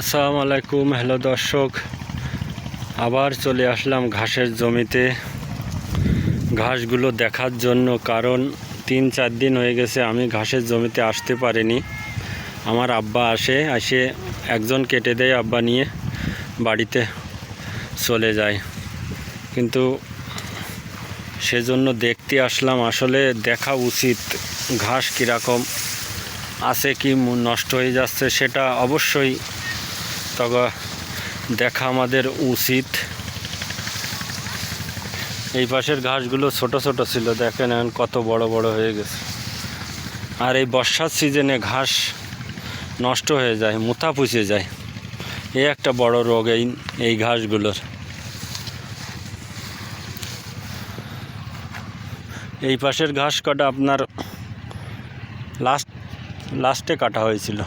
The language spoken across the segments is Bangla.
আসসালামু আলাইকুম, হ্যালো দর্শক। আবার চলে আসলাম ঘাসের জমিতে। ঘাসগুলো দেখার জন্য কারণ তিন চার দিন হয়ে গেছে আমি ঘাসের জমিতে আসতে পারিনি। আমার আব্বা আসে আসে একজন কেটে দেয় আব্বা নিয়ে, বাড়িতে চলে যায়। কিন্তু সেজন্য দেখতে আসলাম, আসলে দেখা উচিত ঘাস কীরকম আছে কি নষ্ট হয়ে যাচ্ছে সেটা অবশ্যই তখন দেখা আমাদের উচিত। এই পাশের ঘাসগুলো ছোট ছোট ছিল, দেখেন এখন কত বড় বড় হয়ে গেছে। আর এই বর্ষার সিজনে ঘাস নষ্ট হয়ে যায়, মুথা পুষে যায়। এই একটা বড় রোগ এই এই ঘাসগুলোর। এই পাশের ঘাস কাটা আপনার লাস্ট লাস্টে কাটা হয়েছিল।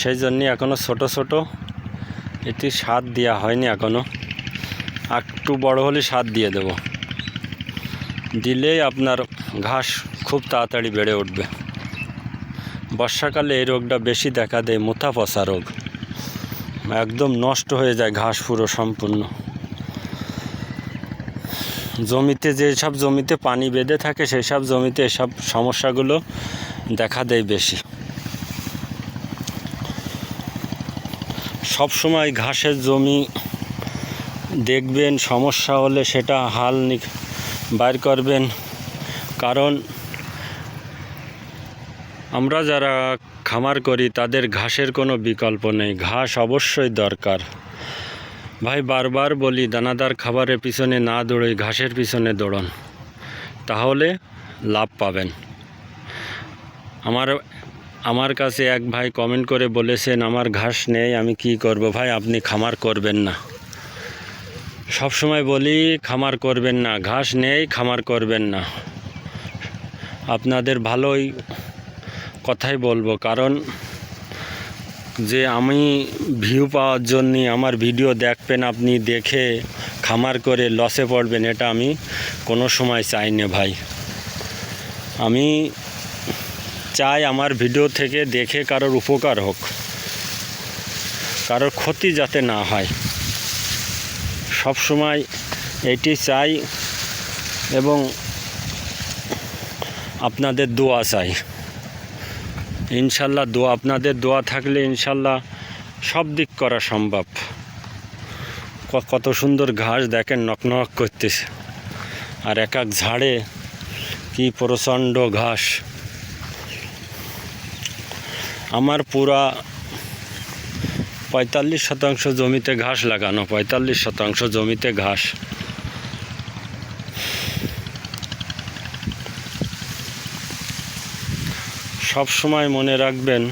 সেই জন্যে এখনও ছোট ছোট। এটি স্বাদ দেওয়া হয়নি এখনও একটু বড় হলে স্বাদ দিয়ে দেব। দিলেই আপনার ঘাস খুব তাড়াতাড়ি বেড়ে উঠবে। বর্ষাকালে এই রোগটা বেশি দেখা দেয় মুথা পচা রোগ। একদম নষ্ট হয়ে যায় ঘাস পুরো সম্পূর্ণ। জমিতে যেসব জমিতে পানি বেঁধে থাকে সেই সব জমিতে এসব সমস্যাগুলো দেখা দেয় বেশি। সব সময় ঘাসের জমি দেখবেন, সমস্যা হলে সেটা হাল বাইর করবেন। কারণ আমরা যারা খামার করি, তাদের ঘাসের কোনো বিকল্প নেই। ঘাস অবশ্যই দরকার। ভাই, বারবার বলি, দানাদার খাবারের পিছনে না দৌড়ে, ঘাসের পিছনে দৌড়ন। তাহলে লাভ পাবেন। আমার আমার কাছে এক ভাই কমেন্ট করে বলেছেন, আমার ঘাস নেই, আমি কি করব? ভাই, আপনি খামার করবেন না। সব সময় বলি, খামার করবেন না। ঘাস নেই, খামার করবেন না। আপনাদের ভালোই কথাই বলব, কারণ যে আমি ভিউ পাওয়ার জন্য আমার ভিডিও দেখবেন, আপনি দেখে খামার করে লসে পড়বেন, এটা আমি কোনো সময় চাই না ভাই। আমি চাই আমার ভিডিও থেকে দেখে কারোর উপকার হোক। কারোর ক্ষতি যাতে না হয়। সব সময় এটি চাই এবং আপনাদের দোয়া চাই। ইনশাল্লাহ দোয়া, আপনাদের দোয়া থাকলে ইনশাল্লাহ সব দিক করা সম্ভব। কত সুন্দর ঘাস দেখেন নকনক করতেছে। আর এক এক ঝাড়ে কি প্রচণ্ড ঘাস। আমার পুরা পঁয়তাল্লিশ শতাংশ জমিতে ঘাস লাগানো, পঁয়তাল্লিশ শতাংশ জমিতে ঘাস। সব সময় মনে রাখবেন,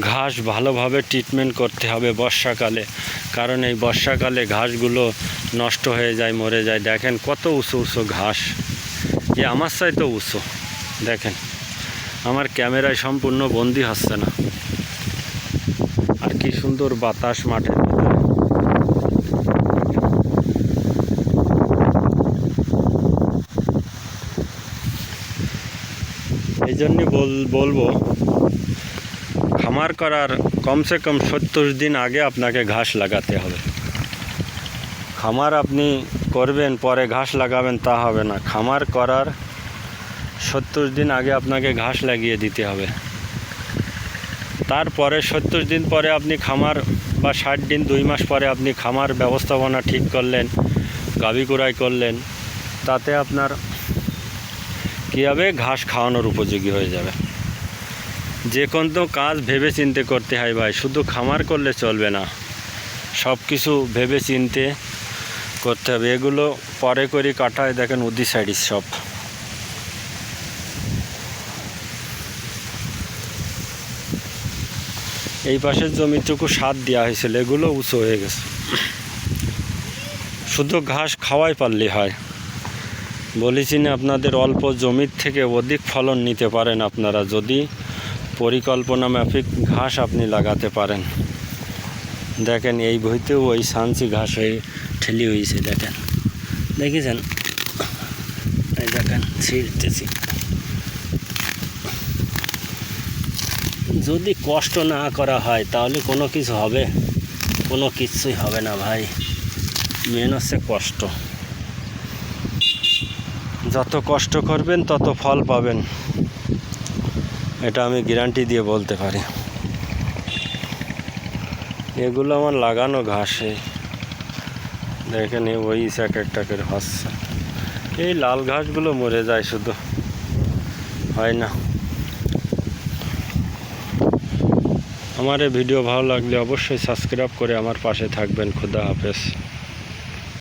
ঘাস ভালোভাবে ট্রিটমেন্ট করতে হবে বর্ষাকালে, কারণ এই বর্ষাকালে ঘাসগুলো নষ্ট হয়ে যায়, মরে যায়। দেখেন কত উঁচু উঁচু ঘাস। এ আমার চাইতে উঁচু। দেখেন। আমার ক্যামেরায় সম্পূর্ণ বন্দি হচ্ছে না। আর কি সুন্দর বাতাস ভিতরে। এই জন্যই বল, বলব, খামার করার কমসে কম সত্তর দিন আগে আপনাকে ঘাস লাগাতে হবে। খামার আপনি করবেন, পরে ঘাস লাগাবেন তা হবে না। খামার করার সত্তর দিন আগে আপনাকে ঘাস লাগিয়ে দিতে হবে। তারপরে সত্তর দিন পরে আপনি খামার বা ষাট দিন, দুই মাস পরে আপনি খামার ব্যবস্থাপনা ঠিক করলেন, গাভী কুড়াই করলেন, তাতে আপনার কী হবে ঘাস খাওয়ানোর উপযোগী হয়ে যাবে। যে কোনো কাজ ভেবে চিনতে করতে হয় ভাই, শুধু খামার করলে চলবে না, সব কিছু ভেবে চিনতে করতে হবে। এগুলো পরে করে কাটায় দেখেন উদি সাইডিস সব এই পাশের জমিটুকু সার দেওয়া হয়েছিল, এগুলো উঁচু হয়ে গেছে। শুধু ঘাস খাওয়াই পারলে হয়। বলেছি না, আপনাদের অল্প জমির থেকে অধিক ফলন নিতে পারেন আপনারা, যদি পরিকল্পনা মাফিক ঘাস আপনি লাগাতে পারেন। দেখেন, এই বইতেও ওই সানসি ঘাস হয়ে ঠেলি হয়েছে, দেখেন। দেখেছেন? দেখেন, ছিঁড়তেছি। যদি কষ্ট না করা হয়, তাহলে কোনো কিছু হবে? কোনো কিছুই হবে না ভাই। মেন হচ্ছে কষ্ট। যত কষ্ট করবেন, তত ফল পাবেন। এটা আমি গ্যারান্টি দিয়ে বলতে পারি। এগুলো আমার লাগানো ঘাসে দেখেন ওই এক একটা করে হচ্ছে। এই লাল ঘাসগুলো মরে যায় শুধু। হয় না। আমার এই ভিডিও ভালো লাগলে অবশ্যই সাবস্ক্রাইব করে আমার পাশে থাকবেন। খুদা হাফেজ।